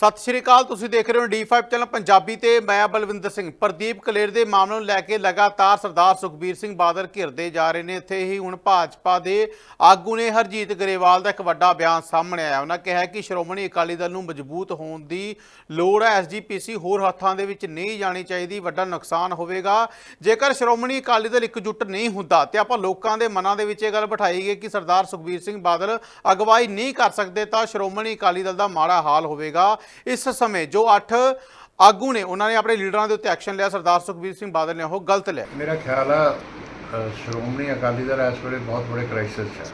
ਸਤਿ ਸ਼੍ਰੀ ਅਕਾਲ, ਤੁਸੀਂ ਦੇਖ ਰਹੇ ਹੋ D5 ਚੈਨਲ ਪੰਜਾਬੀ ਤੇ ਮੈਂ ਬਲਵਿੰਦਰ ਸਿੰਘ। ਪ੍ਰਦੀਪ ਕਲੇਰ ਦੇ ਮਾਮਲੇ ਨੂੰ ਲੈ ਕੇ ਲਗਾਤਾਰ ਸਰਦਾਰ ਸੁਖਬੀਰ ਸਿੰਘ ਬਾਦਲ ਘਿਰਦੇ ਜਾ ਰਹੇ ਨੇ। ਇੱਥੇ ਹੀ ਹੁਣ ਭਾਜਪਾ ਦੇ ਆਗੂ ਨੇ ਹਰਜੀਤ ਗਰੇਵਾਲ ਦਾ ਇੱਕ ਵੱਡਾ ਬਿਆਨ ਸਾਹਮਣੇ ਆਇਆ। ਉਹਨਾਂ ਕਿਹਾ ਕਿ ਸ਼੍ਰੋਮਣੀ ਅਕਾਲੀ ਦਲ ਨੂੰ ਮਜ਼ਬੂਤ ਹੋਣ ਦੀ ਲੋੜ ਹੈ। ਐਸਜੀਪੀਸੀ ਹੋਰ ਹੱਥਾਂ ਦੇ ਵਿੱਚ ਨਹੀਂ ਜਾਣੀ ਚਾਹੀਦੀ। ਵੱਡਾ ਨੁਕਸਾਨ ਹੋਵੇਗਾ। ਜੇਕਰ ਸ਼੍ਰੋਮਣੀ ਅਕਾਲੀ ਦਲ ਇਕਜੁੱਟ ਨਹੀਂ ਹੁੰਦਾ ਤੇ ਆਪਾਂ ਲੋਕਾਂ ਦੇ ਮਨਾਂ ਦੇ ਵਿੱਚ ਇਹ ਗੱਲ ਬਿਠਾਈ ਗਈ ਕਿ ਸਰਦਾਰ ਸੁਖਬੀਰ ਸਿੰਘ ਬਾਦਲ ਅਗਵਾਈ ਨਹੀਂ ਕਰ ਸਕਦੇ ਤਾਂ ਸ਼੍ਰੋਮਣੀ ਅਕਾਲੀ ਦਲ ਦਾ ਮਾੜਾ ਹਾਲ ਹੋਵੇਗਾ। ਇਸ ਸਮੇਂ ਜੋ 8 ਆਗੂ ਨੇ, ਉਹਨਾਂ ਨੇ ਆਪਣੇ ਲੀਡਰਾਂ ਦੇ ਉੱਤੇ ਐਕਸ਼ਨ ਲਿਆ। ਸਰਦਾਰ ਸੁਖਬੀਰ ਸਿੰਘ ਬਾਦਲ ਨੇ ਉਹ ਗਲਤ ਲਿਆ। ਮੇਰਾ ਖਿਆਲ ਆ ਸ਼੍ਰੋਮਣੀ ਅਕਾਲੀ ਦਲ ਇਸ ਵੇਲੇ ਬਹੁਤ ਬੜੇ ਕ੍ਰਾਈਸਿਸ 'ਚ ਹੈ।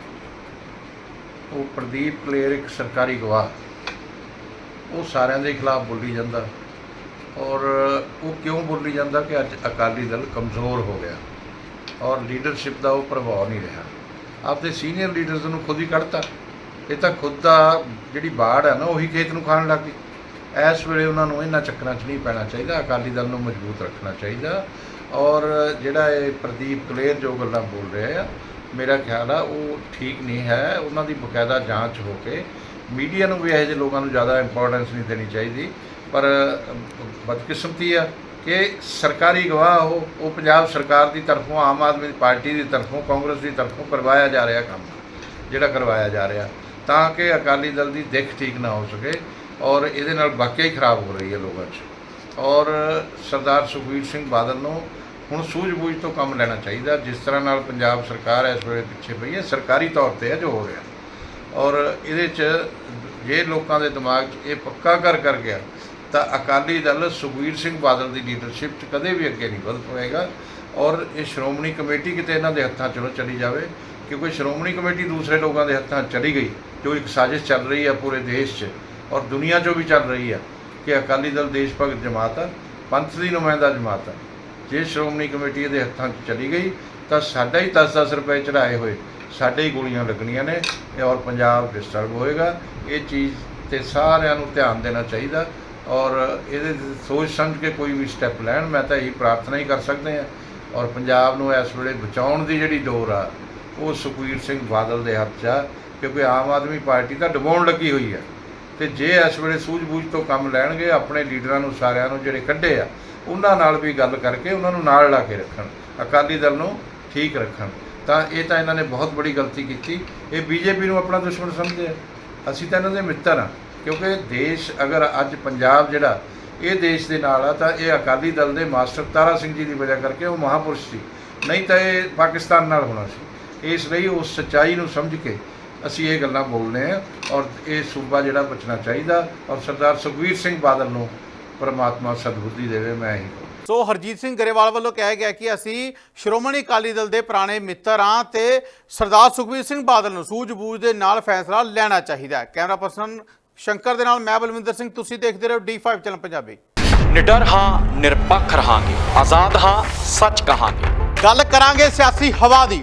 ਉਹ ਪ੍ਰਦੀਪ ਕਲੇਰ ਇੱਕ ਸਰਕਾਰੀ ਗਵਾਹ ਉਹ ਸਾਰਿਆਂ ਦੇ ਖਿਲਾਫ ਬੋਲੀ ਜਾਂਦਾ। ਔਰ ਉਹ ਕਿਉਂ ਬੋਲੀ ਜਾਂਦਾ ਕਿ ਅੱਜ ਅਕਾਲੀ ਦਲ ਕਮਜ਼ੋਰ ਹੋ ਗਿਆ। ਔਰ ਲੀਡਰਸ਼ਿਪ ਦਾ ਉਹ ਪ੍ਰਭਾਵ ਨਹੀਂ ਰਿਹਾ। ਆਪਦੇ ਸੀਨੀਅਰ ਲੀਡਰਸ ਨੂੰ ਖੁਦ ਹੀ ਕੱਢਤਾ। ਇਹ ਤਾਂ ਖੁਦ ਦਾ ਜਿਹੜੀ ਬਾੜ ਹੈ ਨਾ, ਉਹੀ ਖੇਤ ਨੂੰ ਖਾਣ ਲੱਗ ਗਈ। ਇਸ ਵੇਲੇ ਉਹਨਾਂ ਨੂੰ ਇਹਨਾਂ ਚੱਕਰਾਂ 'ਚ ਨਹੀਂ ਪੈਣਾ ਚਾਹੀਦਾ, ਅਕਾਲੀ ਦਲ ਨੂੰ ਮਜ਼ਬੂਤ ਰੱਖਣਾ ਚਾਹੀਦਾ। ਔਰ ਜਿਹੜਾ ਇਹ ਪ੍ਰਦੀਪ ਕਲੇਰ ਜੋ ਗੱਲਾਂ ਬੋਲ ਰਿਹਾ ਆ, ਮੇਰਾ ਖਿਆਲ ਆ ਉਹ ਠੀਕ ਨਹੀਂ ਹੈ। ਉਹਨਾਂ ਦੀ ਬਕਾਇਦਾ ਜਾਂਚ ਹੋ ਕੇ ਮੀਡੀਆ ਨੂੰ ਵੀ ਇਹੋ ਜਿਹੇ ਲੋਕਾਂ ਨੂੰ ਜ਼ਿਆਦਾ ਇੰਪੋਰਟੈਂਸ ਨਹੀਂ ਦੇਣੀ ਚਾਹੀਦੀ। ਪਰ ਬਦਕਿਸਮਤੀ ਆ ਕਿ ਸਰਕਾਰੀ ਗਵਾਹ ਉਹ ਉਹ ਪੰਜਾਬ ਸਰਕਾਰ ਦੀ ਤਰਫੋਂ, ਆਮ ਆਦਮੀ ਪਾਰਟੀ ਦੀ ਤਰਫੋਂ, ਕਾਂਗਰਸ ਦੀ ਤਰਫੋਂ ਕਰਵਾਇਆ ਜਾ ਰਿਹਾ ਕੰਮ, ਜਿਹੜਾ ਕਰਵਾਇਆ ਜਾ ਰਿਹਾ, ਤਾਂ ਕਿ ਅਕਾਲੀ ਦਲ ਦੀ ਦਿੱਖ ਠੀਕ ਨਾ ਹੋ ਸਕੇ। ਔਰ ਇਹਦੇ ਨਾਲ ਵਾਕਿਆ ਹੀ ਖਰਾਬ ਹੋ ਰਹੀ ਹੈ ਲੋਕਾਂ 'ਚ। ਔਰ ਸਰਦਾਰ ਸੁਖਬੀਰ ਸਿੰਘ ਬਾਦਲ ਨੂੰ ਹੁਣ ਸੂਝ-ਬੂਝ ਤੋਂ ਕੰਮ ਲੈਣਾ ਚਾਹੀਦਾ। ਜਿਸ ਤਰ੍ਹਾਂ ਨਾਲ ਪੰਜਾਬ ਸਰਕਾਰ ਇਸ ਵੇਲੇ ਪਿੱਛੇ ਪਈ ਹੈ, ਸਰਕਾਰੀ ਤੌਰ ਤੇ ਹੈ ਜੋ ਹੋ ਰਿਹਾ। ਔਰ ਇਹਦੇ 'ਚ ਜੇ ਲੋਕਾਂ ਦੇ ਦਿਮਾਗ 'ਚ ਇਹ ਪੱਕਾ ਕਰ ਕਰ ਗਿਆ, ਤਾਂ ਅਕਾਲੀ ਦਲ ਸੁਖਬੀਰ ਸਿੰਘ ਬਾਦਲ ਦੀ ਲੀਡਰਸ਼ਿਪ 'ਚ ਕਦੇ ਵੀ ਅੱਗੇ ਨਹੀਂ ਵਧ ਪਾਏਗਾ ਔਰ ਇਹ ਸ਼੍ਰੋਮਣੀ ਕਮੇਟੀ ਕਿਤੇ ਇਹਨਾਂ ਦੇ ਹੱਥਾਂ 'ਚੋਂ ਚਲੀ ਜਾਵੇ ਕਿਉਂਕਿ ਸ਼੍ਰੋਮਣੀ ਕਮੇਟੀ ਦੂਸਰੇ ਲੋਕਾਂ ਦੇ ਹੱਥਾਂ 'ਚ ਚਲੀ ਗਈ, ਜੋ ਇੱਕ ਸਾਜ਼ਿਸ਼ ਚੱਲ ਰਹੀ ਹੈ ਪੂਰੇ ਦੇਸ਼ 'ਚ। ਔਰ ਦੁਨੀਆ 'ਚੋਂ ਵੀ ਚੱਲ ਰਹੀ ਹੈ ਕਿ ਅਕਾਲੀ ਦਲ ਦੇਸ਼ ਭਗਤ ਜਮਾਤ ਆ, ਪੰਥ ਦੀ ਨੁਮਾਇੰਦਾ ਜਮਾਤ ਆ। ਜੇ ਸ਼੍ਰੋਮਣੀ ਕਮੇਟੀ ਇਹਦੇ ਹੱਥਾਂ 'ਚ ਚਲੀ ਗਈ, ਤਾਂ ਸਾਡਾ ਹੀ 10-10 ਰੁਪਏ ਚੜਾਏ ਹੋਏ, ਸਾਡੇ ਹੀ ਗੋਲੀਆਂ ਲੱਗਣੀਆਂ ਨੇ ਔਰ ਪੰਜਾਬ ਡਿਸਟਰਬ ਹੋਏਗਾ। ਇਹ ਚੀਜ਼ ਤੇ ਸਾਰਿਆਂ ਨੂੰ ਧਿਆਨ ਦੇਣਾ ਚਾਹੀਦਾ ਔਰ ਇਹਦੇ ਸੋਚ ਸਮਝ ਕੇ ਕੋਈ ਵੀ ਸਟੈਪ ਲੈਣ, ਮੈਂ ਤਾਂ ਇਹੀ ਪ੍ਰਾਰਥਨਾ ਹੀ ਕਰ ਸਕਦੇ ਆ ਔਰ ਪੰਜਾਬ ਨੂੰ ਇਸ ਵੇਲੇ ਬਚਾਉਣ ਦੀ ਜਿਹੜੀ ਡੋਰ ਆ, ਉਹ ਸੁਖਬੀਰ ਸਿੰਘ ਬਾਦਲ ਦੇ ਹੱਥ 'ਚ ਆ, ਕਿਉਂਕਿ ਆਮ ਆਦਮੀ ਪਾਰਟੀ ਤਾਂ ਡਬਾਉਣ ਲੱਗੀ ਹੋਈ ਆ। ਤੇ ਜੇ ਇਸ ਵੇਲੇ ਸੂਝ-ਬੂਝ ਤੋਂ ਕੰਮ ਲੈਣਗੇ, ਆਪਣੇ ਲੀਡਰਾਂ ਨੂੰ, ਸਾਰਿਆਂ ਨੂੰ ਜਿਹੜੇ ਕੱਢੇ ਆ, ਉਹਨਾਂ ਨਾਲ ਵੀ ਗੱਲ ਕਰਕੇ ਉਹਨਾਂ ਨੂੰ ਨਾਲ ਲਾ ਕੇ ਰੱਖਣ, ਅਕਾਲੀ ਦਲ ਨੂੰ ਠੀਕ ਰੱਖਣ। ਤਾਂ ਇਹ ਤਾਂ ਇਹਨਾਂ ਨੇ ਬਹੁਤ ਬੜੀ ਗਲਤੀ ਕੀਤੀ। ਇਹ ਬੀਜੇਪੀ ਨੂੰ ਆਪਣਾ ਦੁਸ਼ਮਣ ਸਮਝਦੇ ਆ। ਅਸੀਂ ਤਾਂ ਇਹਨਾਂ ਦੇ ਮਿੱਤਰ ਆ ਕਿਉਂਕਿ ਦੇਸ਼ ਅਗਰ ਅੱਜ ਪੰਜਾਬ ਜਿਹੜਾ, ਇਹ ਦੇਸ਼ ਦੇ ਨਾਲ ਆ, ਤਾਂ ਇਹ ਅਕਾਲੀ ਦਲ ਦੇ ਮਾਸਟਰ ਤਾਰਾ ਸਿੰਘ ਜੀ ਦੀ ਵਜ੍ਹਾ ਕਰਕੇ ਉਹ ਮਹਾਪੁਰਸ਼ ਸੀ। ਨਹੀਂ ਤਾਂ ਇਹ ਪਾਕਿਸਤਾਨ ਨਾਲ ਹੋਣਾ ਸੀ। ਇਸ ਲਈ ਉਸ ਸੱਚਾਈ ਨੂੰ ਸਮਝ ਕੇ ਅਸੀਂ ਇਹ ਗੱਲਾਂ ਬੋਲਨੇ ਆ ਔਰ ਇਹ ਸੂਬਾ ਜਿਹੜਾ ਬਚਣਾ ਚਾਹੀਦਾ ਔਰ ਸਰਦਾਰ ਸੁਖਬੀਰ ਸਿੰਘ ਬਾਦਲ ਨੂੰ ਪਰਮਾਤਮਾ ਸਦਬੁੱਧੀ ਦੇਵੇ ਮੈਂ ਕਹੂੰ ਸੋ ਹਰਜੀਤ ਸਿੰਘ ਗਰੇਵਾਲ ਵੱਲੋਂ ਕਿਹਾ ਗਿਆ ਕਿ ਅਸੀਂ ਸ਼੍ਰੋਮਣੀ ਅਕਾਲੀ ਦਲ ਦੇ ਪੁਰਾਣੇ ਮਿੱਤਰ ਹਾਂ ਤੇ ਸਰਦਾਰ ਸੁਖਬੀਰ ਸਿੰਘ ਬਾਦਲ ਨੂੰ ਸੂਝ-ਬੂਝ ਦੇ ਨਾਲ ਫੈਸਲਾ ਲੈਣਾ ਚਾਹੀਦਾ ਹੈ। ਕੈਮਰਾ ਪਰਸਨ ਸ਼ੰਕਰ ਦੇ ਨਾਲ ਮੈਂ ਬਲਵਿੰਦਰ ਸਿੰਘ ਤੁਸੀਂ ਦੇਖਦੇ ਰਹੋ D5 ਚੈਨਲ ਪੰਜਾਬੀ। ਨਿਡਰ ਹਾਂ ਨਿਰਪੱਖ ਰਹਾਂਗੇ ਆਜ਼ਾਦ ਹਾਂ ਸੱਚ ਕਹਾਂਗੇ। ਗੱਲ ਕਰਾਂਗੇ ਸਿਆਸੀ ਹਵਾ ਦੀ।